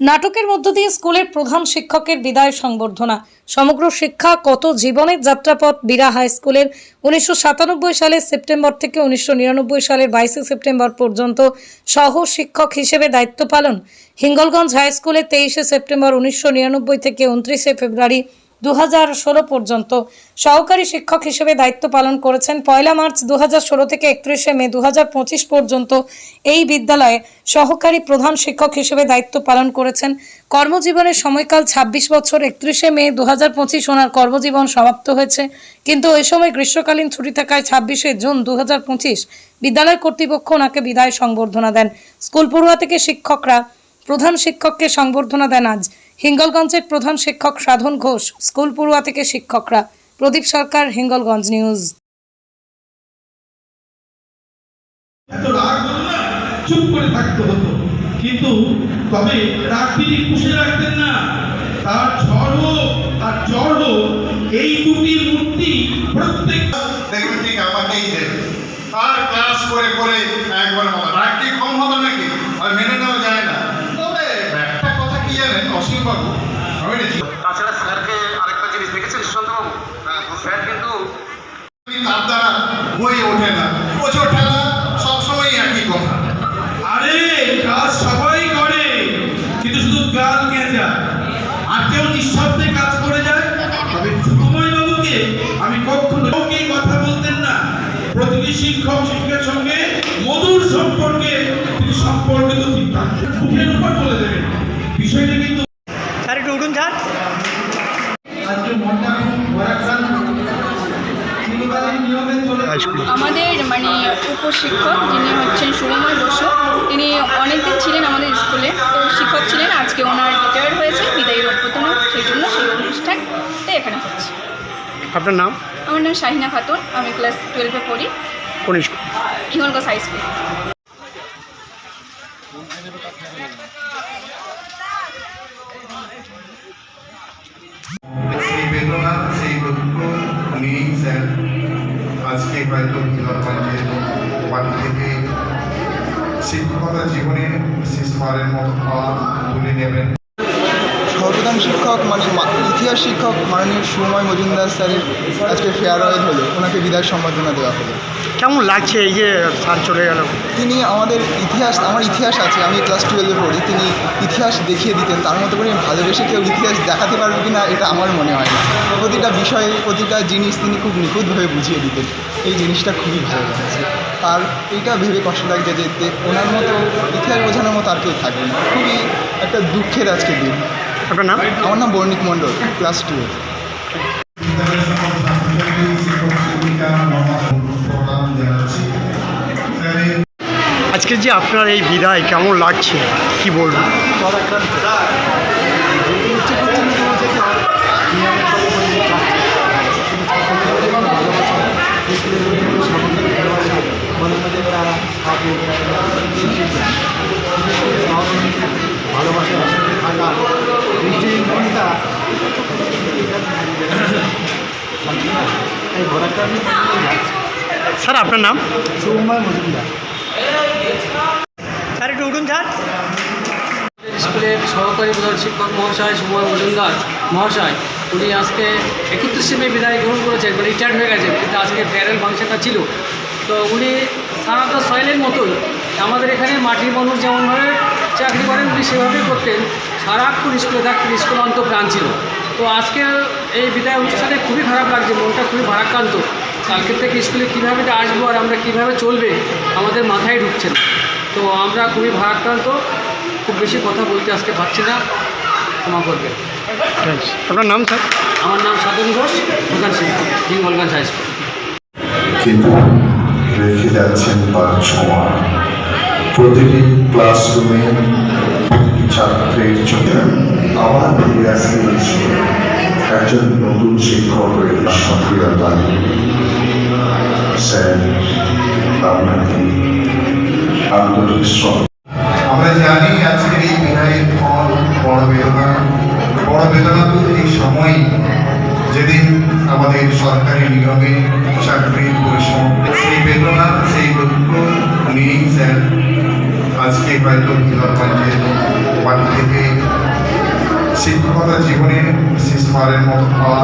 নাটকের মধ্য দিয়ে স্কুলের প্রধান শিক্ষকের বিদায় সংবর্ধনা। সমগ্র শিক্ষা কত জীবনের যাত্রাপথ? বিরা হাই স্কুলের উনিশশো সাতানব্বই সালের সেপ্টেম্বর থেকে উনিশশো নিরানব্বই সালের বাইশে সেপ্টেম্বর পর্যন্ত সহ শিক্ষক হিসেবে দায়িত্ব পালন। হিঙ্গলগঞ্জ হাই স্কুলে তেইশে সেপ্টেম্বর উনিশশো নিরানব্বই থেকে উনত্রিশে ফেব্রুয়ারি দু পর্যন্ত। সহকারী শিক্ষক হিসেবে দায়িত্ব পালন করেছেন পয়লা মার্চ দু থেকে একত্রিশে মে দু পর্যন্ত। এই বিদ্যালয়ে সহকারী প্রধান শিক্ষক হিসেবে দায়িত্ব পালন করেছেন। কর্মজীবনের সময়কাল ছাব্বিশ বছর, একত্রিশে মে দু হাজার পঁচিশ ওনার কর্মজীবন সমাপ্ত হয়েছে। কিন্তু ওই সময় গ্রীষ্মকালীন ছুটি থাকায় ছাব্বিশে জুন দু বিদ্যালয় কর্তৃপক্ষ ওনাকে বিদায় সংবর্ধনা দেন। স্কুল পড়ুয়া থেকে শিক্ষকরা প্রধান শিক্ষককে সংবর্ধনা দেন আজ। হিঙ্গলগঞ্জের প্রধান শিক্ষক সাধন ঘোষ স্কুল পড়ুয়া থেকে শিক্ষকরা। প্রদীপ সরকার হিঙ্গলগঞ্জ নিউজ। চুপ করে থাকতে হতো। কিন্তু তবে রাগ তিনি পুষে রাখতেন না। তার ঝড় হোক আর জ্বর হোক এই দুটির মূর্তি প্রত্যেক দেখবেন ঠিক আমাকেই দেবে। আর ক্লাস করে করে একবার মামা রাগ কি কম হবে নাকি? আর মেনে নেওয়া যায় কি জানেন অসীম বাবু আমি দেখি। তাছাড়া স্যারকে আরেকটা জিনিস দেখেছেন সুশান্তবাবু স্যার কিন্তু তার দ্বারা হয়ে ওঠে না। ওঝো ঠেলা সবসময় একই কথা। আরে কাজ সবাই করে কিন্তু শুধু গাল গেঁজা আর কেউ নিঃশব্দে কাজ করে যায়। তবে সুকুময় বাবুকে আমি কখনো কাউকে কথা বলতেন না। প্রতিটি শিক্ষক শিক্ষকের সঙ্গে মধুর সম্পর্কে তিনি সম্পর্কিত থাকতেন মুখের উপর বলে দেবেন। বিষয়টা কিন্তু উঠুন চলে আমাদের মানে উপশিক্ষক যিনি হচ্ছেন শুভময় বসু তিনি অনেকদিন ছিলেন আমাদের স্কুলে। তো শিক্ষক ছিলেন আজকে ওনার রিটায়ার্ড হয়েছে বিদায়ের অভ্যর্থনা সেই জন্য সেই অনুষ্ঠানটা এখানে হচ্ছে। আপনার নাম? আমার নাম শাহিনা খাতুন আমি ক্লাস টুয়েলভে পড়ি। কোন স্কুল? হিঙ্গলগঞ্জ হাই স্কুল বেদনা, সেই শিক্ষকতা জীবনে তুলে নেবেন। সর্বপ্রধান শিক্ষক মানে ইতিহাস শিক্ষক মাননীয় সুময় মজুমদার স্যারের আজকে ফেয়ারওয়েল হলো। ওনাকে বিদায় সম্বর্ধনা দেওয়া হলো। কেমন লাগছে এই যে স্যার চলে গেল? তিনি আমাদের ইতিহাস আমার ইতিহাস আছে আমি ক্লাস টুয়েলভে পড়ি তিনি ইতিহাস দেখিয়ে দিতেন তার মতো করে ভালোবেসে কেউ ইতিহাস দেখাতে পারবে কি না এটা আমার মনে হয় না। প্রতিটা বিষয়ে প্রতিটা জিনিস তিনি খুব নিখুঁতভাবে বুঝিয়ে দিতেন এই জিনিসটা খুবই ভালো লাগছে। আর এইটা ভেবে কষ্ট লাগছে যে ওনার মতো ইতিহাস বোঝানোর মতো আর কেউ থাকবে না। খুবই একটা দুঃখের আজকে দিন। আপনার নাম? আমার নাম বর্ণিক মণ্ডল ক্লাস টুয়েলভ আজকে যে আপনার এই বিদায় কেমন লাগছে? কি বলবেন? স্যার আপনার নাম? স্যার একটু উঠুন স্যার। স্কুলের সহকারী প্রধান শিক্ষক মহাশয় সুময় মজুমদার মহাশয়, উনি আজকে একত্রিশে বিদায় গ্রহণ করেছেন মানে রিটায়ার্ড হয়ে গেছেন, কিন্তু আজকে ফেয়ারেল ফাংশনটা ছিল। তো উনি সারাটা সয়েলের মতোই আমাদের এখানে মাটির মানুষ যেমনভাবে চাকরি করেন, উনি সেভাবেই করতেন। সারাক্ষণ স্কুলে থাকতেন, স্কুল অন্তপ্রাণ ছিল। তো আজকে এই বিদায় অনুষ্ঠানে খুবই খারাপ লাগছে, মনটা খুবই ভারাক্রান্ত। কালকে থেকে স্কুলে কীভাবে আসব আর আমরা কীভাবে চলবে, আমাদের মাথায় ঢুকছে না। তো আমরা খুবই ভারাক্রান্ত। খুব বেশি কথা বলতে আজকে পারছি না। ক্ষমা করবে আপনার নাম স্যার? আমার নাম সাধন ঘোষ প্রধান শিক্ষক হিঙ্গলগঞ্জ হাই স্কুল। কিন্তু রেখে যাচ্ছেন তার ছোঁয়া। প্রতিটি ক্লাসরুমে প্রতিটি ছাত্রের চোখে আবার ফিরে আসতে একজন নতুন শিক্ষকের সক্রিয়তা। স্যার আপনাকে আন্তরিক শ্রদ্ধা আমরা জানি আজকের এই বিদায়ের ফল বড় বেদনা। বড় বেদনা তো এই সময় যেদিন আমাদের সরকারি নিয়মে চাকরির পরিশ্রম সেই বেদনা, সেই দুঃখ নিয়েই স্যার আজকে হয়তো বিভাগগঞ্জের বাড়ি থেকে শিক্ষকতা জীবনে মিসেস পারের মতো পাওয়া